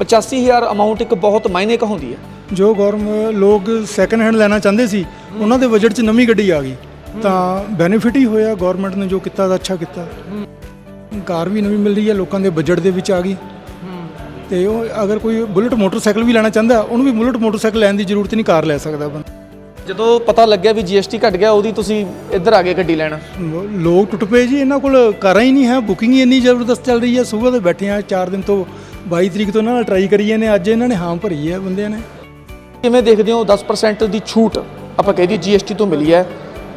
85000 amount ਇੱਕ ਬਹੁਤ ਮਾਇਨੇ ਕਹਾਉਂਦੀ ਹੈ। ਜੋ ਗੌਰਮ ਲੋਕ ਸੈਕੰਡ ਹੈਂਡ ਲੈਣਾ ਚਾਹੁੰਦੇ ਸੀ ਉਹਨਾਂ ਦੇ ਬਜਟ 'ਚ ਨਵੀਂ ਗੱਡੀ ਆ ਗਈ। ਤਾਂ ਬੈਨੀਫਿਟ ਹੀ ਹੋਇਆ ਗਵਰਨਮੈਂਟ ਨੇ ਜੋ ਕੀਤਾ ਤਾਂ ਅੱਛਾ ਕੀਤਾ। ਕਾਰ ਵੀ ਨਵੀਂ ਮਿਲ ਰਹੀ ਹੈ ਲੋਕਾਂ ਦੇ ਬਜਟ ਦੇ ਵਿੱਚ ਆ ਗਈ। ਤੇ ਉਹ ਅਗਰ ਕੋਈ ਬੁਲਟ ਮੋਟਰਸਾਈਕਲ ਵੀ ਲੈਣਾ ਚਾਹੁੰਦਾ ਉਹਨੂੰ ਵੀ ਬੁਲਟ ਮੋਟਰਸਾਈਕਲ ਲੈਣ ਦੀ ਜ਼ਰੂਰਤ ਨਹੀਂ ਕਾਰ ਲੈ ਸਕਦਾ ਬੰਦਾ। ਜਦੋਂ ਪਤਾ ਲੱਗਿਆ ਵੀ GST ਘਟ ਗਿਆ ਉਹਦੀ ਤੁਸੀਂ ਇੱਧਰ ਆ ਗਏ ਗੱਡੀ ਲੈਣ। ਲੋਕ ਟੁੱਟ ਪਏ ਜੀ ਇਹਨਾਂ ਕੋਲ ਕਾਰਾਂ ਹੀ ਨਹੀਂ ਹੈ ਬੁਕਿੰਗ ਹੀ ਇੰਨੀ ਜ਼ਬਰਦਸਤ ਚੱਲ ਰਹੀ ਹੈ ਸਵੇਰ ਦੇ ਬੈਠੇ ਆ 4 ਦਿਨ ਤੋਂ 22 ਤਰੀਕ ਤੋਂ ਇਹਨਾਂ ਨਾਲ ਟਰਾਈ ਕਰੀ ਜਾਂਦੇ ਅੱਜ ਇਹਨਾਂ ਨੇ ਹਾਂ ਭਰੀ ਹੈ ਬੰਦਿਆਂ ਨੇ। ਕਿਵੇਂ ਦੇਖਦੇ ਹੋ 10% ਦੀ ਛੂਟ ਆਪਾਂ ਕਹਿ ਦਈਏ GST ਤੋਂ ਮਿਲੀ ਹੈ?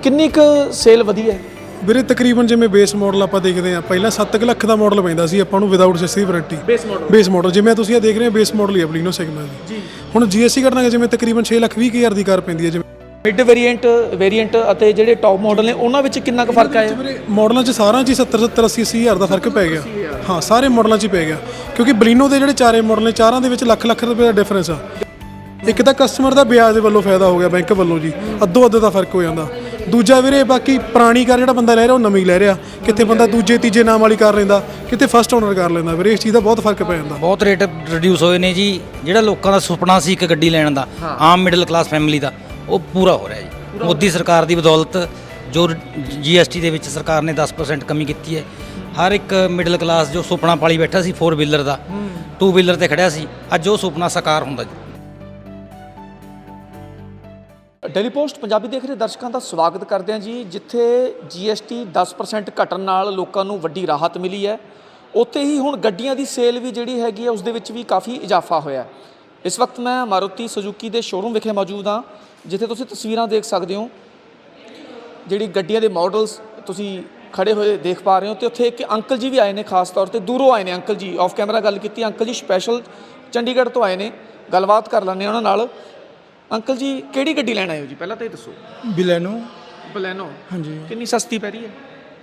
ਕਿੰਨੀ ਕੁ ਸੇਲ ਵਧੀ ਹੈ? ਵੀਰੇ ਤਕਰੀਬਨ ਜਿਵੇਂ ਬੇਸ ਮਾਡਲ ਆਪਾਂ ਦੇਖਦੇ ਆ ਪਹਿਲਾਂ 7 ਲੱਖ ਦਾ ਮਾਡਲ ਪੈਂਦਾ ਸੀ ਆਪਾਂ ਨੂੰ without system warranty base model base model ਜਿਵੇਂ ਤੁਸੀਂ ਇਹ ਦੇਖ ਰਹੇ ਹੋ ਬੇਸ ਮਾਡਲ ਹੀ ਬਲੀਨੋ ਸੈਗਮੈਂਟ ਦੀ। ਜੀ। ਹੁਣ ਜੀਐਸਟੀ ਕਰਨਾਂਗੇ ਜਿਵੇਂ ਤਕਰੀਬਨ 6 ਲੱਖ 20 ਹਜ਼ਾਰ ਦੀ ਕਾਰ ਪੈਂਦੀ ਹੈ ਜਿਵੇਂ ਮਿਡ ਵੇਰੀਐਂਟ ਵੇਰੀਐਂਟ ਅਤੇ ਜਿਹੜੇ ਟੌਪ ਮਾਡਲ ਨੇ ਉਹਨਾਂ ਵਿੱਚ ਕਿੰਨਾ ਕੁ ਫ਼ਰਕ ਆਇਆ? ਵੀਰੇ ਮਾਡਲਾਂ 'ਚ ਸਾਰਿਆਂ 'ਚ ਹੀ 70 70 80 80 ਹਜ਼ਾਰ ਦਾ ਫ਼ਰਕ ਪੈ ਗਿਆ। ਹਾਂ ਸਾਰੇ ਮਾਡਲਾਂ 'ਚ ਹੀ ਪੈ ਗਿਆ। ਕਿਉਂਕਿ ਬਲੀਨੋ ਦੇ ਜਿਹੜੇ ਚਾਰੇ ਮਾਡਲ ਨੇ ਚਾਰਾਂ ਦੇ ਵਿੱਚ ਲੱਖ ਲੱਖ ਰੁਪਏ ਦਾ ਡਿਫਰੈਂਸ ਆ। ਇੱਕ ਤਾਂ ਕਸਟਮਰ ਦਾ ਵਿਆਜ ਦੇ ਵੱਲੋਂ ਫਾਇਦਾ ਹੋ ਗਿਆ ਬੈਂਕ ਵੱਲੋਂ ਜੀ। ਅੱਧੋ ਅੱਧ ਦਾ ਫ਼ਰਕ ਹੋ ਜਾਂਦਾ। ਦੂਜਾ ਵੀਰੇ ਬਾਕੀ ਪੁਰਾਣੀ ਕਾਰ ਜਿਹੜਾ ਬੰਦਾ ਲੈ ਰਿਹਾ ਉਹ ਨਵੀਂ ਲੈ ਰਿਹਾ। ਕਿਤੇ ਬੰਦਾ ਦੂਜੇ ਤੀਜੇ ਨਾਮ ਵਾਲੀ ਕਾਰ ਲੈਂਦਾ ਕਿਤੇ ਫਸਟ ਓਨਰ ਕਰ ਲੈਂਦਾ ਵੀਰੇ ਇਸ ਚੀਜ਼ ਦਾ ਬਹੁਤ ਫ਼ਰਕ ਪੈ ਜਾਂਦਾ। ਬਹੁਤ ਰੇਟ ਰਿਡਿਊਸ ਹੋਏ ਨੇ ਜੀ। ਜਿਹੜਾ ਲੋਕਾਂ ਦਾ ਸੁਪਨਾ ਸੀ ਇੱਕ ਗੱਡੀ ਲੈਣ ਦਾ ਆਮ ਮਿਡਲ ਕਲਾਸ ਫੈਮਿਲੀ ਦਾ ਉਹ ਪੂਰਾ ਹੋ ਰਿਹਾ ਜੀ। ਮੋਦੀ ਸਰਕਾਰ ਦੀ ਬਦੌਲਤ ਜੋ ਜੀਐਸਟੀ ਦੇ ਵਿੱਚ ਸਰਕਾਰ ਨੇ 10% ਕਮੀ ਕੀਤੀ ਹੈ ਹਰ ਇੱਕ ਮਿਡਲ ਕਲਾਸ ਜੋ ਸੁਪਨਾ ਪਾਲੀ ਬੈਠਾ ਸੀ 4 ਵੀਲਰ ਦਾ 2 ਵੀਲਰ ਤੇ ਖੜਿਆ ਸੀ ਅੱਜ ਉਹ ਸੁਪਨਾ ਸਾਕਾਰ ਹੁੰਦਾ ਜੀ। ਡੇਲੀ ਪੋਸਟ ਪੰਜਾਬੀ ਦੇਖ ਰਹੇ ਦਰਸ਼ਕਾਂ ਦਾ ਸਵਾਗਤ ਕਰਦੇ ਹਾਂ ਜੀ ਜਿੱਥੇ GST 10% ਘਟਣ ਨਾਲ ਲੋਕਾਂ ਨੂੰ ਵੱਡੀ ਰਾਹਤ ਮਿਲੀ ਹੈ। ਉੱਥੇ ਹੀ ਹੁਣ ਗੱਡੀਆਂ ਦੀ ਸੇਲ ਵੀ ਜਿਹੜੀ ਹੈਗੀ ਹੈ ਉਸ ਦੇ ਵਿੱਚ ਵੀ ਕਾਫੀ ਇਜ਼ਾਫਾ ਹੋਇਆ। ਇਸ ਵਕਤ ਮੈਂ ਮਾਰੂਤੀ ਸੁਜ਼ੂਕੀ ਦੇ ਸ਼ੋਰੂਮ ਵਿਖੇ ਮੌਜੂਦ ਹਾਂ ਜਿੱਥੇ ਤੁਸੀਂ ਤਸਵੀਰਾਂ ਦੇਖ ਸਕਦੇ ਹੋ। ਜਿਹੜੀ ਗੱਡੀਆਂ ਦੇ ਮਾਡਲਸ ਤੁਸੀਂ ਖੜੇ ਹੋਏ ਦੇਖ ਪਾ ਰਹੇ ਹੋ ਤੇ ਉੱਥੇ ਇੱਕ ਅੰਕਲ ਜੀ ਵੀ ਆਏ ਨੇ ਖਾਸ ਤੌਰ ਤੇ ਦੂਰੋਂ ਆਏ ਨੇ ਅੰਕਲ ਜੀ ਆਫ ਕੈਮਰਾ ਗੱਲ ਕੀਤੀ ਅੰਕਲ ਜੀ ਸਪੈਸ਼ਲ ਚੰਡੀਗੜ੍ਹ ਤੋਂ ਆਏ ਨੇ ਗੱਲਬਾਤ ਕਰ ਹਾਂ ਉਹਨਾਂ ਨਾਲ। ਅੰਕਲ ਜੀ ਕਿਹੜੀ ਗੱਡੀ ਲੈਣ ਆਏ ਹੋ ਜੀ? ਪਹਿਲਾਂ ਤਾਂ ਇਹ ਦੱਸੋ। ਬਿਲੈਨੋ ਬਲੈਨੋ ਹਾਂਜੀ। ਕਿੰਨੀ ਸਸਤੀ ਪੈ ਰਹੀ ਹੈ?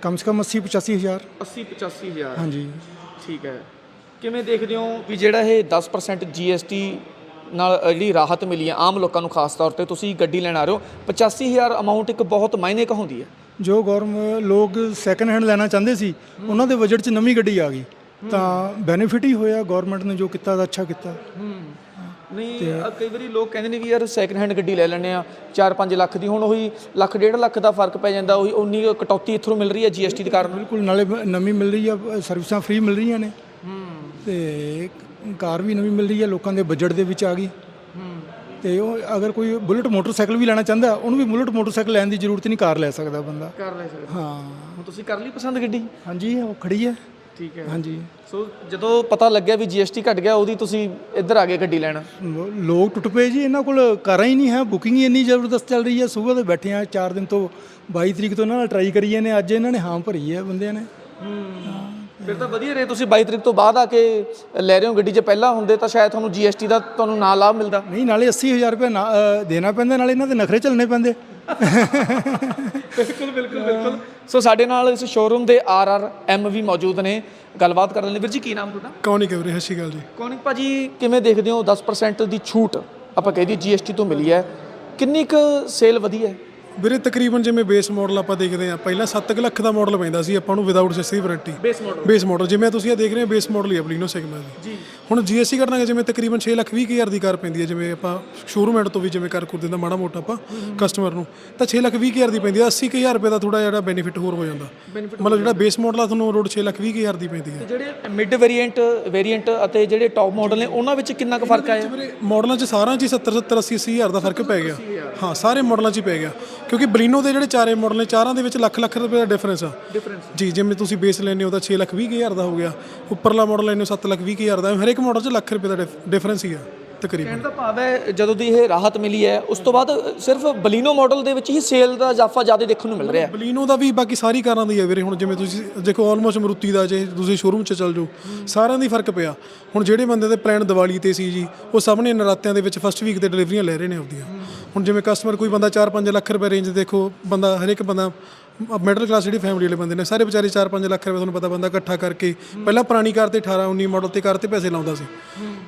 ਕਮ ਸੇ ਕਮ 80 85 ਹਜ਼ਾਰ। 80 85000 ਹਾਂਜੀ। ਠੀਕ ਹੈ। ਕਿਵੇਂ ਦੇਖਦੇ ਹੋ ਵੀ ਜਿਹੜਾ ਇਹ 10% GST ਨਾਲ ਜਿਹੜੀ ਰਾਹਤ ਮਿਲੀ ਹੈ ਆਮ ਲੋਕਾਂ ਨੂੰ ਖਾਸ ਤੌਰ ਤੇ ਤੁਸੀਂ ਗੱਡੀ ਲੈਣ ਆ ਰਹੇ ਹੋ 85000 ਅਮਾਉਂਟ ਇੱਕ ਬਹੁਤ ਮਾਇਨੇ ਕਹਾਉਂਦੀ ਹੈ। ਜੋ ਗੌਰਮ ਲੋਕ ਸੈਕੰਡ ਹੈਂਡ ਲੈਣਾ ਚਾਹੁੰਦੇ ਸੀ ਉਹਨਾਂ ਦੇ ਬਜਟ 'ਚ ਨਵੀਂ ਗੱਡੀ ਆ ਗਈ। ਤਾਂ ਬੈਨੀਫਿਟ ਹੀ ਹੋਇਆ ਗਵਰਨਮੈਂਟ ਨੇ ਜੋ ਕੀਤਾ ਤਾਂ ਅੱਛਾ ਕੀਤਾ। ਨਹੀਂ ਕਈ ਵਾਰੀ ਲੋਕ ਕਹਿੰਦੇ ਨੇ ਵੀ ਯਾਰ ਸੈਕੰਡ ਹੈਂਡ ਗੱਡੀ ਲੈ ਲੈਣੇ ਆ 4-5 ਲੱਖ ਦੀ ਹੁਣ ਉਹੀ ਲੱਖ ਡੇਢ ਲੱਖ ਦਾ ਫ਼ਰਕ ਪੈ ਜਾਂਦਾ ਉਹੀ ਉਨੀ ਕਟੌਤੀ ਇੱਥੋਂ ਮਿਲ ਰਹੀ ਹੈ GST ਦੇ ਕਾਰਨ। ਬਿਲਕੁਲ ਨਾਲੇ ਨਵੀਂ ਮਿਲ ਰਹੀ ਆ ਸਰਵਿਸਾਂ ਫ੍ਰੀ ਮਿਲ ਰਹੀਆਂ ਨੇ। ਤੇ ਕਾਰ ਵੀ ਨਵੀਂ ਮਿਲ ਰਹੀ ਹੈ ਲੋਕਾਂ ਦੇ ਬਜਟ ਦੇ ਵਿੱਚ ਆ ਗਈ। ਤੇ ਉਹ ਅਗਰ ਕੋਈ ਬੁਲਟ ਮੋਟਰਸਾਈਕਲ ਵੀ ਲੈਣਾ ਚਾਹੁੰਦਾ ਉਹਨੂੰ ਵੀ ਬੁਲਟ ਮੋਟਰਸਾਈਕਲ ਲੈਣ ਦੀ ਜ਼ਰੂਰਤ ਨਹੀਂ ਕਾਰ ਲੈ ਸਕਦਾ ਬੰਦਾ। ਕਰ ਲੈ ਸਕਦੇ। ਹਾਂ। ਹੁਣ ਤੁਸੀਂ ਕਰ ਲਈ ਪਸੰਦ ਗੱਡੀ? ਹਾਂਜੀ ਉਹ ਖੜੀ ਹੈ। ਠੀਕ ਹੈ। ਹਾਂਜੀ। ਸੋ ਜਦੋਂ ਪਤਾ ਲੱਗਿਆ ਵੀ GST ਘਟ ਗਿਆ ਉਹਦੀ ਤੁਸੀਂ ਇੱਧਰ ਆ ਗਏ ਗੱਡੀ ਲੈਣ। ਲੋਕ ਟੁੱਟ ਪਏ ਜੀ ਇਹਨਾਂ ਕੋਲ ਕਾਰਾਂ ਹੀ ਨਹੀਂ ਹੈ ਬੁਕਿੰਗ ਹੀ ਇੰਨੀ ਜ਼ਬਰਦਸਤ ਚੱਲ ਰਹੀ ਹੈ। ਸਵੇਰ ਦੇ ਬੈਠੇ ਆ 4 ਦਿਨ ਤੋਂ 22 ਤਰੀਕ ਤੋਂ ਇਹਨਾਂ ਨਾਲ ਟਰਾਈ ਕਰੀ ਜਾਂਦੇ ਅੱਜ ਇਹਨਾਂ ਨੇ ਹਾਂ ਭਰੀ ਹੈ ਬੰਦਿਆਂ ਨੇ। ਫਿਰ ਤਾਂ ਵਧੀਆ ਰਹੇ। ਤੁਸੀਂ 22 ਤਰੀਕ ਤੋਂ ਬਾਅਦ ਆ ਕੇ ਲੈ ਰਹੇ ਹੋ ਗੱਡੀ 'ਚ ਪਹਿਲਾਂ ਹੁੰਦੇ ਤਾਂ ਸ਼ਾਇਦ ਤੁਹਾਨੂੰ GST ਦਾ ਤੁਹਾਨੂੰ ਨਾ ਲਾਭ ਮਿਲਦਾ। ਨਹੀਂ ਨਾਲੇ 80000 ਰੁਪਏ ਨਾ ਅ, ਦੇਣਾ ਪੈਂਦਾ ਨਾਲੇ ਇਹਨਾਂ ਦੇ ਨਖਰੇ ਚੱਲਣੇ ਪੈਂਦੇ। ਬਿਲਕੁਲ ਬਿਲਕੁਲ ਬਿਲਕੁਲ। ਸੋ ਸਾਡੇ ਨਾਲ ਇਸ showroom they are R M ਵੀ ਮੌਜੂਦ ਨੇ। ਗੱਲਬਾਤ ਕਰਨ ਲਈ ਵੀਰ ਜੀ ਕੀ ਨਾਮ ਤੁਹਾਡਾ? ਕੌਣ ਨਹੀਂ ਵੀਰੇ ਸਤਿ ਸ਼੍ਰੀ ਅਕਾਲ ਜੀ। ਕੌਨਿਕ ਭਾਜੀ ਕਿਵੇਂ ਦੇਖਦੇ ਹੋ? 10% ਦੀ ਛੂਟ ਆਪਾਂ ਕਹਿ ਦਈਏ GST ਤੋਂ ਮਿਲੀ ਹੈ। ਕਿੰਨੀ ਕੁ ਸੇਲ ਵਧੀ ਹੈ? ਵੀਰੇ ਤਕਰੀਬਨ ਜਿਵੇਂ ਬੇਸ ਮਾਡਲ ਆਪਾਂ ਦੇਖਦੇ ਆ ਪਹਿਲਾਂ 7 ਲੱਖ ਦਾ ਮਾਡਲ ਪੈਂਦਾ ਸੀ ਆਪਾਂ ਨੂੰ without system warranty base model base model ਜਿਵੇਂ ਤੁਸੀਂ ਇਹ ਦੇਖ ਰਹੇ ਹੋ ਬੇਸ ਮਾਡਲ ਹੀ ਆ ਬਲੀਨੋ ਦੀ। ਜੀ। ਹੁਣ ਜੀਐਸਟੀ ਕਰਨਾਂਗੇ ਜਿਵੇਂ ਤਕਰੀਬਨ 6 ਲੱਖ 20 ਹਜ਼ਾਰ ਦੀ ਕਾਰ ਪੈਂਦੀ ਹੈ ਜਿਵੇਂ ਆਪਾਂ ਸ਼ੋਰੂਮ ਐਂਡ ਤੋਂ ਵੀ ਜਿਵੇਂ ਕਰ ਕੁਰ ਦਿੰਦਾ ਮਾੜਾ ਮੋਟਾ ਆਪਾਂ ਕਸਟਮਰ ਨੂੰ ਤਾਂ 6 ਲੱਖ 20 ਹਜ਼ਾਰ ਦੀ ਪੈਂਦੀ ਹੈ 80 ਹਜ਼ਾਰ ਰੁਪਏ ਦਾ ਥੋੜਾ ਜਿਹੜਾ ਬੈਨੀਫਿਟ ਹੋਰ ਹੋ ਜਾਂਦਾ। ਮਤਲਬ ਜਿਹੜਾ ਬੇਸ ਮਾਡਲ ਆ ਤੁਹਾਨੂੰ ਰੋਡ 6 ਲੱਖ 20 ਹਜ਼ਾਰ ਦੀ ਪੈਂਦੀ ਹੈ। ਜਿਹੜੇ ਮਿਡ ਵੇਰੀਐਂਟ ਵੇਰੀਐਂਟ ਅਤੇ ਜਿਹੜੇ ਟੌਪ ਮਾਡਲ ਨੇ ਉਹਨਾਂ ਵਿੱਚ ਕਿੰਨਾ ਕੁ ਫ਼ਰਕ ਆਇਆ? ਵੀਰੇ ਮਾਡਲਾਂ 'ਚ ਸਾਰਿਆਂ 'ਚ ਹੀ 70 70 80 80 ਹਜ਼ਾਰ ਦਾ ਫ਼ਰਕ ਪੈ ਗਿਆ। ਹਾਂ ਸਾਰੇ ਮਾਡਲਾਂ 'ਚ ਹੀ ਪੈ ਗਿਆ। ਕਿਉਂਕਿ ਬਲੀਨੋ ਦੇ ਜਿਹੜੇ ਚਾਰੇ ਮਾਡਲ ਨੇ ਚਾਰਾਂ ਦੇ ਵਿੱਚ ਲੱਖ ਲੱਖ ਰੁਪਏ ਦਾ ਡਿਫਰੈਂਸ ਆ। ਡਿਫਰੈਂਸ ਜੀ ਜਿਵੇਂ ਤੁਸੀਂ ਬੇਸ ਲੈਣੇ ਹੋ ਤਾਂ 6 ਲੱਖ 20 ਹਜ਼ਾਰ ਦਾ ਹੋ ਗਿਆ। ਉੱਪਰਲਾ ਮਾਡਲ ਲੈਣੇ ਹੋ 7 ਲੱਖ 20 ਹਜ਼ਾਰ ਦਾ ਹਰ ਇੱਕ ਮਾਡਲ 'ਚ ਲੱਖ ਰੁਪਏ ਦਾ ਡਿਫਰੈਂਸ ਹੀ ਆ। ਤਕਰੀਬਨ। ਦਾ ਭਾਵ ਹੈ ਜਦੋਂ ਦੀ ਇਹ ਰਾਹਤ ਮਿਲੀ ਹੈ ਉਸ ਤੋਂ ਬਾਅਦ ਸਿਰਫ ਬਲੀਨੋ ਮਾਡਲ ਦੇ ਵਿੱਚ ਹੀ ਸੇਲ ਦਾ ਇਜ਼ਾਫਾ ਜ਼ਿਆਦਾ ਦੇਖਣ ਨੂੰ ਮਿਲ ਰਿਹਾ ਹੈ। ਬਲੀਨੋ ਦਾ ਵੀ ਬਾਕੀ ਸਾਰੀ ਕਾਰਾਂ ਦਾ ਹੀ ਵੀਰੇ ਹੁਣ ਜਿਵੇਂ ਤੁਸੀਂ ਦੇਖੋ ਆਲਮੋਸਟ ਮਰੂਤੀ ਦਾ ਜੇ ਤੁਸੀਂ ਸ਼ੋਰੂਮ 'ਚ ਚੱਲ ਜਾਓ ਸਾਰਿਆਂ ਦੀ ਫ਼ਰਕ ਪਿਆ। ਹੁਣ ਜਿਹੜੇ ਬੰਦੇ ਦੇ ਪਲਾਨ ਦੀਵਾਲੀ ਤੇ ਸੀ ਜੀ ਉਹ ਸਾਹਮਣੇ ਨਰਾਤਿਆਂ ਦੇ ਵਿੱਚ ਫਸਟ ਵੀਕ ਤੇ ਡਿਲੀਵਰੀਆਂ ਲੈ ਰਹੇ ਨੇ ਆਪਦੀਆਂ। ਹੁਣ ਜਿਵੇਂ ਕਸਟਮਰ ਕੋਈ ਬੰਦਾ 4-5 ਲੱਖ ਰੁਪਏ ਰੇਂਜ ਦੇਖੋ ਬੰਦਾ ਹਰ ਇੱਕ ਬੰਦਾ ਮਿਡਲ ਕਲਾਸ ਜਿਹੜੀ ਫੈਮਿਲੀ ਵਾਲੇ ਬੰਦੇ ਨੇ, ਸਾਰੇ ਵਿਚਾਰੇ 4-5 ਲੱਖ ਰੁਪਏ ਤੁਹਾਨੂੰ ਪਤਾ ਬੰਦਾ ਇਕੱਠਾ ਕਰਕੇ, ਪਹਿਲਾਂ ਪੁਰਾਣੀ ਕਾਰ ਤੇ 18 19 ਮਾਡਲ ਤੇ ਕਾਰ ਤੇ ਪੈਸੇ ਲਾਉਂਦਾ ਸੀ।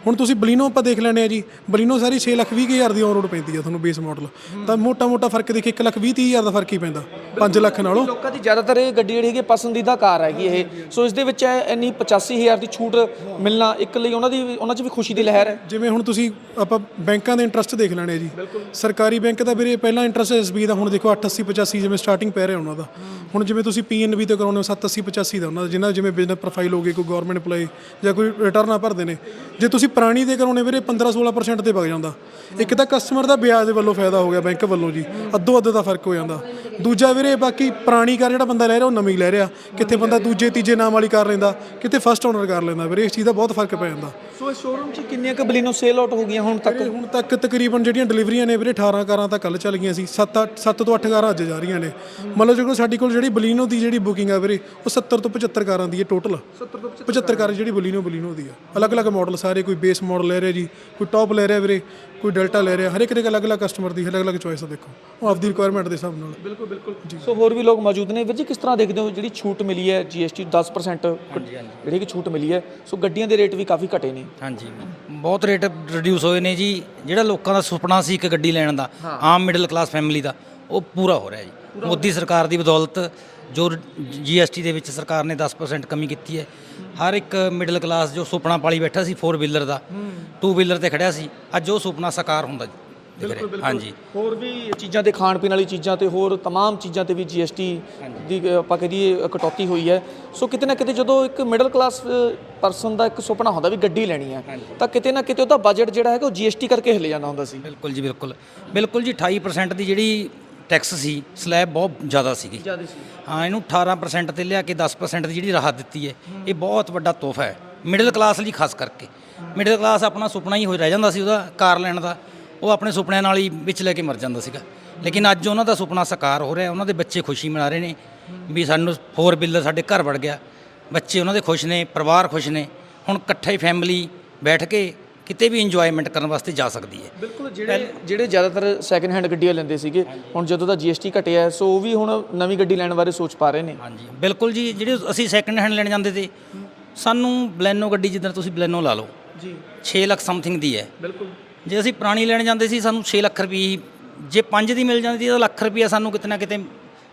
ਹੁਣ ਤੁਸੀਂ ਬਲੀਨੋ ਆਪਾਂ ਦੇਖ ਲੈਣੇ ਆ ਜੀ, ਬਲੀਨੋ ਸਾਰੀ 6 ਲੱਖ 20 ਹਜ਼ਾਰ ਦੀ ਔਨ ਰੋਡ ਪੈਂਦੀ ਆ ਤੁਹਾਨੂੰ ਬੇਸ ਮਾਡਲ ਤਾਂ ਮੋਟਾ ਮੋਟਾ ਫ਼ਰਕ ਦੇਖੇ 1 ਲੱਖ 20 30 ਹਜ਼ਾਰ ਦਾ ਫ਼ਰਕ ਹੀ ਪੈਂਦਾ। 5 ਲੱਖ ਨਾਲੋਂ। ਲੋਕਾਂ ਦੀ ਜ਼ਿਆਦਾਤਰ ਇਹ ਗੱਡੀ ਜਿਹੜੀ ਹੈਗੀ ਪਸੰਦੀਦਾ ਕਾਰ ਹੈਗੀ ਇਹ। ਸੋ ਇਸ ਦੇ ਵਿੱਚ ਇੰਨੀ 85000 ਦੀ ਛੂਟ ਮਿਲਣਾ ਇੱਕ ਲਈ ਉਹਨਾਂ ਦੀ ਉਹਨਾਂ 'ਚ ਵੀ ਖੁਸ਼ੀ ਦੀ ਲਹਿਰ ਹੈ। ਜਿਵੇਂ ਹੁਣ ਤੁਸੀਂ ਆਪਾਂ ਬੈਂਕਾਂ ਦੇ ਇੰਟਰਸਟ ਦੇਖ ਲੈਣੇ ਜੀ। ਸਰਕਾਰੀ ਬੈਂਕ ਦਾ ਵੀਰੇ ਪਹਿਲਾਂ ਇੰਟਰਸਟ ਐਸਬੀ ਦਾ ਹੁਣ ਦੇਖੋ 880 85 ਜਿਵੇਂ ਸਟਾਰਟਿੰਗ ਪੈ ਰਿਹਾ ਉਹਨਾਂ ਦਾ। ਹੁਣ ਜਿਵੇਂ ਤੁਸੀਂ ਪੀਐਨਬੀ ਤੇ ਕਰਾਉਣੇ ਹੋ 780 85 ਦਾ ਉਹਨਾਂ ਦਾ ਜਿਨ੍ਹਾਂ ਜਿਵੇਂ ਬਿਜ਼ਨਸ ਪ੍ਰੋਫਾਈਲ ਹੋ ਗਈ ਕੋਈ ਗਵਰਨਮੈਂਟ EMPLOYE ਜਾਂ ਕੋਈ ਰਿਟਰਨ ਭਰਦੇ ਨੇ। ਜੇ ਤੁਸੀਂ ਪੁਰਾਣੀ ਦੇ ਕਰਾਉਣੇ ਵੀਰੇ 15 16% ਤੇ ਵਗ ਜਾਂਦਾ। ਇੱਕ ਤਾਂ ਕਸਟਮਰ ਦਾ ਵਿਆਜ ਦੇ ਵੱਲੋਂ ਫਾਇਦਾ ਹੋ ਗਿਆ ਬੈਂਕ ਵੱਲੋਂ ਜੀ। ਅੱਧੋ ਅੱਧ ਦਾ ਫ਼ਰਕ ਹੋ ਜਾਂਦਾ। ਦੂਜਾ ਵੀਰੇ, ਬਾਕੀ ਪੁਰਾਣੀ ਕਾਰ ਜਿਹੜਾ ਬੰਦਾ ਲੈ ਰਿਹਾ, ਉਹ ਨਵੀਂ ਲੈ ਰਿਹਾ। ਕਿਤੇ ਬੰਦਾ ਦੂਜੇ, ਤੀਜੇ ਨਾਮ ਵਾਲੀ ਕਾਰ ਲੈਂਦਾ, ਕਿੱਥੇ ਫਸਟ ਓਨਰ ਕਰ ਲੈਂਦਾ ਵੀਰੇ, ਇਸ ਚੀਜ਼ ਦਾ ਬਹੁਤ ਫ਼ਰਕ ਪੈ ਜਾਂਦਾ। ਸੋ ਇਸ ਸ਼ੋਰੂਮ 'ਚ ਕਿੰਨੀਆਂ ਕੁ ਬਲੀਨੋ ਸੇਲ ਆਊਟ ਹੋ ਗਈਆਂ ਹੁਣ ਤੱਕ? ਹੁਣ ਤੱਕ ਤਕਰੀਬਨ ਜਿਹੜੀਆਂ ਡਿਲੀਵਰੀਆਂ ਨੇ ਵੀਰੇ 18 ਕਾਰਾਂ ਤਾਂ ਕੱਲ ਚੱਲ ਗਈਆਂ ਸੀ। 7 7 ਤੋਂ 8 ਕਾਰਾਂ ਅੱਜ ਜਾ ਰਹੀਆਂ ਨੇ। ਮਤਲਬ ਜਦੋਂ ਸਾਡੀ ਕੋਲ ਜਿਹੜੀ ਬਲੀਨੋ ਦੀ ਜਿਹੜੀ ਬੁਕਿੰਗ ਆ ਵੀਰੇ ਉਹ 70 ਤੋਂ 75 ਕਾਰਾਂ ਦੀ ਹੈ ਟੋਟਲ 70 ਤੋਂ 75 ਕਾਰਾਂ। ਜਿਹੜੀ ਬਲੀਨੋ ਬਲੀਨੋ ਦੀ ਆ। ਅਲੱਗ-ਅਲੱਗ ਮਾਡਲ ਸਾਰੇ ਕੋਈ ਬੇਸ ਮਾਡਲ ਲੈ ਰਿਹਾ ਜੀ ਕੋਈ ਟੌਪ ਲੈ ਰਿਹਾ ਵੀਰੇ ਕੋਈ ਡੈਲਟਾ ਲੈ ਰਿਹਾ। ਹਰ ਇੱਕ ਦੇ ਅਲੱਗ-ਅਲੱਗ ਕਸਟਮਰ ਦੀ ਅਲੱਗ-ਅਲੱਗ ਚੋਇਸ ਆ ਦੇਖੋ। ਉਹ ਆਪਦੀ ਰਿਕੁਆਇਰਮੈਂਟ ਦੇ ਹਿਸਾਬ ਨਾਲ। ਬਿਲਕੁਲ ਬਿਲਕੁਲ। ਸੋ ਹੋਰ ਵੀ ਲੋਕ ਮੌਜੂਦ ਨੇ। ਵੀਰ ਜੀ ਕਿਸ ਤਰ੍ਹਾਂ ਦੇਖਦੇ ਹੋ ਜਿਹੜੀ ਛੂਟ ਮਿਲੀ ਹੈ GST 10% ਜਿਹੜੀ ਕਿ ਛੂਟ ਮਿਲੀ ਹੈ। ਸੋ ਗੱਡੀਆਂ ਦੇ ਰੇਟ ਵੀ ਕਾਫੀ ਘਟੇ ਨੇ। ਹਾਂਜੀ। ਬਹੁਤ ਰੇਟ ਰਿਡਿਊਸ ਹੋਏ ਨੇ ਜੀ। ਜਿਹੜਾ ਲੋਕਾਂ ਦਾ ਸੁਪਨਾ ਸੀ ਇੱਕ ਗੱਡੀ ਲੈਣ ਦਾ ਆਮ ਮਿਡਲ ਕਲਾਸ ਫੈਮਿਲੀ ਦਾ ਉਹ ਪੂਰਾ ਹੋ ਰਿਹਾ ਜੀ। ਮੋਦੀ ਸਰਕਾਰ ਦੀ ਬਦੌਲਤ ਜੋ ਜੀਐਸਟੀ ਦੇ ਵਿੱਚ ਸਰਕਾਰ ਨੇ 10% ਕਮੀ ਕੀਤੀ ਹੈ ਹਰ ਇੱਕ ਮਿਡਲ ਕਲਾਸ ਜੋ ਸੁਪਨਾ ਪਾਲੀ ਬੈਠਾ ਸੀ 4 ਵੀਲਰ ਦਾ 2 ਵੀਲਰ ਤੇ ਖੜਿਆ ਸੀ ਅੱਜ ਉਹ ਸੁਪਨਾ ਸਾਕਾਰ ਹੁੰਦਾ ਜੀ। ਦਿਖ ਰਿਹਾ ਹਾਂਜੀ ਹੋਰ ਵੀ ਚੀਜ਼ਾਂ ਤੇ ਖਾਣ ਪੀਣ ਵਾਲੀ ਚੀਜ਼ਾਂ ਤੇ ਹੋਰ तमाम ਚੀਜ਼ਾਂ ਤੇ ਵੀ GST ਦੀ ਅ, ਆਪਾਂ ਕਹਦੀਏ ਕਟੌਤੀ ਹੋਈ ਹੈ ਸੋ ਕਿਤੇ ਨਾ ਕਿਤੇ ਜਦੋਂ ਇੱਕ ਮਿਡਲ ਕਲਾਸ ਪਰਸਨ ਦਾ ਇੱਕ ਸੁਪਨਾ ਹੁੰਦਾ ਵੀ ਗੱਡੀ ਲੈਣੀ ਹੈ ਤਾਂ ਕਿਤੇ ਨਾ ਕਿਤੇ ਉਹਦਾ ਬਜਟ ਜਿਹੜਾ ਹੈਗਾ ਉਹ GST ਕਰਕੇ ਹਿੱਲ ਜਾਂਦਾ ਹੁੰਦਾ ਸੀ ਬਿਲਕੁਲ ਜੀ ਬਿਲਕੁਲ ਬਿਲਕੁਲ ਜੀ 28% ਦੀ ਜਿਹੜੀ ਟੈਕਸ ਸੀ ਸਲੈਬ ਬਹੁਤ ਜ਼ਿਆਦਾ ਸੀਗੀ ਜਿਆਦਾ ਸੀ ਹਾਂ ਇਹਨੂੰ 18% ਤੇ ਲਿਆ ਕੇ 10% ਦੀ ਜਿਹੜੀ ਰਾਹਤ ਦਿੱਤੀ ਹੈ ਇਹ ਬਹੁਤ ਵੱਡਾ ਤੋਹਫਾ ਹੈ ਮਿਡਲ ਕਲਾਸ ਲਈ ਖਾਸ ਕਰਕੇ ਮਿਡਲ ਕਲਾਸ ਆਪਣਾ ਸੁਪਨਾ ਹੀ ਹੋ ਰਹਿ ਜਾਂਦਾ ਸੀ ਉਹਦਾ ਕਾਰ ਲੈਣ ਦਾ ਉਹ ਆਪਣੇ ਸੁਪਨਿਆਂ ਨਾਲ ਹੀ ਵਿੱਚ ਲੈ ਕੇ ਮਰ ਜਾਂਦਾ ਸੀਗਾ। ਲੇਕਿਨ ਅੱਜ ਉਹਨਾਂ ਦਾ ਸੁਪਨਾ ਸਾਕਾਰ ਹੋ ਰਿਹਾ ਉਹਨਾਂ ਦੇ ਬੱਚੇ ਖੁਸ਼ੀ ਮਨਾ ਰਹੇ ਨੇ ਵੀ ਸਾਨੂੰ 4 ਬਿਲਰ ਸਾਡੇ ਘਰ ਵੜ ਗਿਆ। ਬੱਚੇ ਉਹਨਾਂ ਦੇ ਖੁਸ਼ ਨੇ ਪਰਿਵਾਰ ਖੁਸ਼ ਨੇ ਹੁਣ ਇਕੱਠੇ ਫੈਮਿਲੀ ਬੈਠ ਕੇ ਕਿਤੇ ਵੀ ਇੰਜੋਇਮੈਂਟ ਕਰਨ ਵਾਸਤੇ ਜਾ ਸਕਦੀ ਹੈ। ਬਿਲਕੁਲ ਜਿਹੜੇ ਜਿਹੜੇ ਜ਼ਿਆਦਾਤਰ ਸੈਕੰਡ ਹੈਂਡ ਗੱਡੀਆਂ ਲੈਂਦੇ ਸੀਗੇ ਹੁਣ ਜਦੋਂ ਦਾ GST ਘਟਿਆ ਸੋ ਉਹ ਵੀ ਹੁਣ ਨਵੀਂ ਗੱਡੀ ਲੈਣ ਬਾਰੇ ਸੋਚ ਪਾ ਰਹੇ ਨੇ। ਹਾਂਜੀ ਬਿਲਕੁਲ ਜੀ ਜਿਹੜੇ ਅਸੀਂ ਸੈਕੰਡ ਹੈਂਡ ਲੈਣ ਜਾਂਦੇ ਤੇ ਸਾਨੂੰ ਬਲੈਨੋ ਗੱਡੀ ਜਿੱਦਾਂ ਤੁਸੀਂ ਬਲੈਨੋ ਲਾ ਲਓ। ਜੀ। 6 ਲੱਖ ਸਮਥਿੰਗ ਦੀ ਹੈ। ਬਿਲਕੁਲ। ਜੇ ਅਸੀਂ ਪੁਰਾਣੀ ਲੈਣ ਜਾਂਦੇ ਸੀ ਸਾਨੂੰ 6 ਲੱਖ ਰੁਪਏ ਹੀ- ਜੇ 5 ਦੀ ਮਿਲ ਜਾਂਦੀ ਤਾਂ ਲੱਖ ਰੁਪਏ ਸਾਨੂੰ ਕਿਤੇ ਨਾ ਕਿਤੇ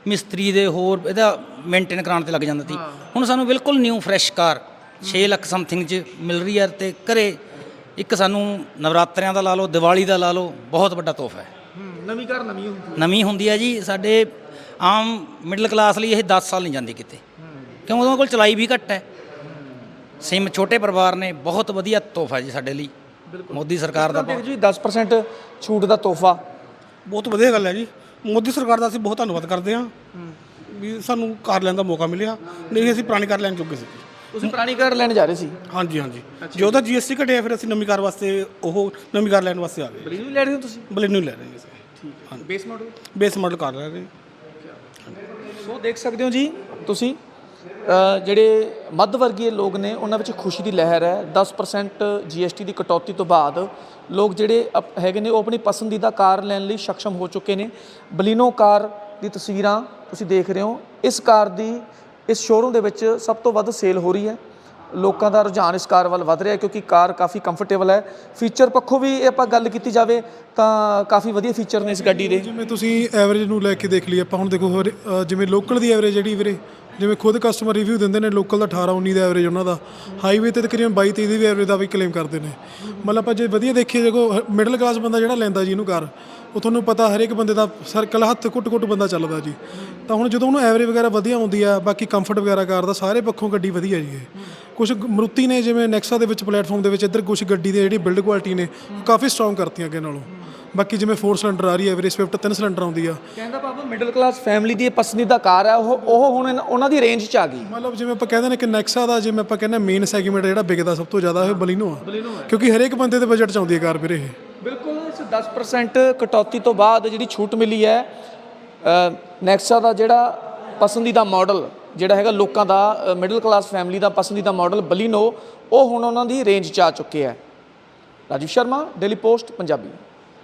ਮਿਸਤਰੀ ਦੇ ਹੋਰ ਇਹਦਾ ਮੇਨਟੇਨ ਕਰਾਉਣ ਤੇ ਲੱਗ ਜਾਂਦਾ ਸੀ। ਹੁਣ ਸਾਨੂੰ ਬਿਲਕੁਲ new fresh car 6 lakh something 'ਚ ਮਿਲ ਰਹੀ ਹੈ ਤੇ ਘਰੇ ਇੱਕ ਸਾਨੂੰ ਨਵਰਾਤਰਿਆਂ ਦਾ ਲਾ ਲਓ ਦੀਵਾਲੀ ਦਾ ਲਾ ਲਓ ਬਹੁਤ ਵੱਡਾ ਤੋਹਫਾ ਹੈ। ਨਵੀਂ ਕਾਰ ਨਵੀਂ ਹੁੰਦੀ ਨਵੀਂ ਹੁੰਦੀ ਹੈ ਜੀ ਸਾਡੇ ਆਮ ਮਿਡਲ ਕਲਾਸ ਲਈ ਇਹ 10 ਸਾਲ ਨਹੀਂ ਜਾਂਦੀ ਕਿਤੇ। ਕਿਉਂ? ਉਹਨਾਂ ਕੋਲ ਚਲਾਈ ਵੀ ਘੱਟ ਹੈ। ਸਿਮ ਛੋਟੇ ਪਰਿਵਾਰ ਨੇ ਬਹੁਤ ਵਧੀਆ ਤੋਹਫਾ ਜੀ ਸਾਡੇ ਲਈ। ਮੋਦੀ ਸਰਕਾਰ ਦਾ ਦੇਖ ਜੀ 10% ਛੂਟ ਦਾ ਤੋਹਫਾ। ਬਹੁਤ ਵਧੀਆ ਗੱਲ ਹੈ ਜੀ। ਮੋਦੀ ਸਰਕਾਰ ਦਾ ਅਸੀਂ ਬਹੁਤ ਧੰਨਵਾਦ ਕਰਦੇ ਹਾਂ ਵੀ ਸਾਨੂੰ ਕਾਰ ਲੈਣ ਦਾ ਮੌਕਾ ਮਿਲਿਆ। ਨਹੀਂ ਅਸੀਂ ਪੁਰਾਣੀ ਕਾਰ ਲੈਣ ਚੁੱਕੇ ਸੀ। ਤੁਸੀਂ ਪੁਰਾਣੀ ਕਾਰ ਲੈਣ ਜਾ ਰਹੇ ਸੀ? ਹਾਂਜੀ ਹਾਂਜੀ। ਜੇ ਉਹਦਾ ਜੀਐਸਟੀ ਘਟਿਆ ਫਿਰ ਅਸੀਂ ਨਵੀਂ ਕਾਰ ਵਾਸਤੇ ਉਹ ਨਵੀਂ ਕਾਰ ਲੈਣ ਵਾਸਤੇ ਆ ਗਏ ਬਲੀਨੋ ਲੈ ਰਹੇ ਹੋ ਤੁਸੀਂ? ਬਲੇਨੋ ਹੀ ਲੈ ਰਹੇ ਹਾਂ ਅਸੀਂ। ਠੀਕ base model base model car ਲੈ ਰਹੇ ਸੋ ਦੇਖ ਸਕਦੇ ਹੋ ਜੀ ਤੁਸੀਂ ਜਿਹੜੇ ਮੱਧ ਵਰਗੀ ਲੋਕ ਨੇ ਉਹਨਾਂ ਵਿੱਚ ਖੁਸ਼ੀ ਦੀ ਲਹਿਰ ਹੈ। 10% GST ਦੀ ਕਟੌਤੀ ਤੋਂ ਬਾਅਦ ਲੋਕ ਜਿਹੜੇ ਅਪ- ਹੈਗੇ ਨੇ ਉਹ ਆਪਣੀ ਪਸੰਦੀਦਾ ਕਾਰ ਲੈਣ ਲਈ ਸક્ષਮ ਹੋ ਚੁੱਕੇ ਨੇ। ਬਲੀਨੋ ਕਾਰ ਦੀ ਤਸਵੀਰਾਂ ਤੁਸੀਂ ਦੇਖ ਰਹੇ ਹੋ। ਇਸ ਕਾਰ ਦੀ ਇਸ ਸ਼ੋਰੂਮ ਦੇ ਵਿੱਚ ਸਭ ਤੋਂ ਵੱਧ ਸੇਲ ਹੋ ਰਹੀ ਹੈ। ਲੋਕਾਂ ਦਾ ਰੁਝਾਨ ਇਸ ਕਾਰ ਵੱਲ ਵੱਧ ਰਿਹਾ ਕਿਉਂਕਿ ਕਾਰ ਕਾਫੀ ਕੰਫਰਟੇਬਲ ਹੈ। ਫੀਚਰ ਪੱਖੋਂ ਵੀ ਆਪਾਂ ਗੱਲ ਕੀਤੀ ਜਾਵੇ ਤਾਂ ਕਾਫੀ ਵਧੀਆ ਫੀਚਰ ਨੇ ਇਸ ਗੱਡੀ ਦੇ। ਜਿਵੇਂ ਤੁਸੀਂ ਐਵਰੇਜ ਨੂੰ ਲੈ ਕੇ ਦੇਖ ਲਈ ਆਪਾਂ ਹੁਣ ਦੇਖੋ ਹੋਰ, ਜਿਵੇਂ ਲੋਕਲ ਦੀ ਐਵਰੇਜ ਜਿਹੜੀ ਵੀਰੇ ਜਿਵੇਂ ਖੁਦ ਕਸਟਮਰ ਰਿਵਿਊ ਦਿੰਦੇ ਨੇ ਲੋਕਲ ਦਾ 18 19 ਦਾ ਐਵਰੇਜ ਉਹਨਾਂ ਦਾ। ਹਾਈਵੇ ਤੇ ਤਕਰੀਬਨ 22 23 ਦੀ ਵੀ ਐਵਰੇਜ ਦਾ ਵੀ ਕਲੇਮ ਕਰਦੇ ਨੇ। ਮਤਲਬ ਆਪਾਂ ਜੇ ਵਧੀਆ ਦੇਖੀਏ, ਦੇਖੋ ਮਿਡਲ ਕਲਾਸ ਬੰਦਾ ਜਿਹੜਾ ਲੈਂਦਾ ਜੀ ਇਹਨੂੰ ਕਾਰ, ਉਹ ਤੁਹਾਨੂੰ ਪਤਾ ਹਰੇਕ ਬੰਦੇ ਦਾ ਸਰਕਲ ਹੱਥ ਕੁੱਟ-ਕੁੱਟ ਬੰਦਾ ਚੱਲਦਾ ਜੀ। ਤਾਂ ਹੁਣ ਜਦੋਂ ਉਹਨੂੰ ਐਵਰੇਜ ਵਗੈਰਾ ਵਧੀਆ ਆਉਂਦੀ ਆ, ਬਾਕੀ ਕੰਫਰਟ ਵਗੈਰਾ ਕਾਰ ਦਾ, ਸਾਰੇ ਪੱਖੋਂ ਗੱਡੀ ਵਧੀਆ ਜੀ ਇਹ। ਕੁਝ ਮਰੂਤੀ ਨੇ ਜਿਵੇਂ ਨੈਕਸਾ ਦੇ ਵਿੱਚ ਪਲੇਟਫਾਰਮ ਦੇ ਵਿੱਚ ਇੱਧਰ ਕੁਝ ਗੱਡੀ ਦੇ ਜਿਹੜੀ ਬਿਲਡ ਕੁਆਲਿਟੀ ਨੇ, ਉਹ ਕਾਫੀ ਸਟਰੋਂਗ ਕਰਤੀਆਂ ਅੱਗੇ ਨਾਲੋਂ। ਬਾਕੀ ਜਿਵੇਂ 4 ਸਿਲੰਡਰ ਆ ਰਹੀ ਹੈ ਵੀਰੇ ਸਵਿਫਟ 3 ਸਿਲੰਡਰ ਆਉਂਦੀ ਆ। ਕਹਿੰਦਾ ਬਾਬਾ ਮਿਡਲ ਕਲਾਸ ਫੈਮਿਲੀ ਦੀ ਇਹ ਪਸੰਦੀਦਾ ਕਾਰ ਹੈ ਉਹ ਉਹ ਹੁਣ ਇਹਨਾਂ- ਉਹਨਾਂ ਦੀ ਰੇਂਜ 'ਚ ਆ ਗਈ। ਮਤਲਬ ਜਿਵੇਂ ਆਪਾਂ ਕਹਿੰਦੇ ਨੇ ਕਿ ਨੈਕਸਾ ਦਾ ਜਿਵੇਂ ਆਪਾਂ ਕਹਿੰਦੇ ਮੇਨ ਸੈਗਮੈਂਟ ਜਿਹੜਾ ਵਿਕਦਾ ਸਭ ਤੋਂ ਜ਼ਿਆਦਾ ਉਹ ਬਲੀਨੋ ਆ। ਕਿਉਂਕਿ ਹਰੇਕ ਬੰਦੇ ਦੇ ਬਜਟ 'ਚ ਆਉਂਦੀ ਹੈ ਕਾਰ ਵੀਰੇ ਇਹ। ਬਿਲਕੁਲ ਇਸ 10% ਕਟੌਤੀ ਤੋਂ ਬਾਅਦ ਜਿਹੜੀ ਛੂਟ ਮਿਲੀ ਹੈ ਨੈਕਸਾ ਦਾ ਜਿਹੜਾ ਪਸੰਦੀਦਾ ਮਾਡਲ ਜਿਹੜਾ ਹੈਗਾ ਲੋਕਾਂ ਦਾ ਮਿਡਲ ਕਲਾਸ ਫੈਮਿਲੀ ਦਾ ਪਸੰਦੀਦਾ ਮਾਡਲ ਬਲੀਨੋ ਉਹ ਹੁਣ ਉਹਨਾਂ ਦੀ ਰੇਂਜ 'ਚ ਆ ਚੁੱਕਿਆ ਹੈ। Rajiv Sharma daily post Punjabi.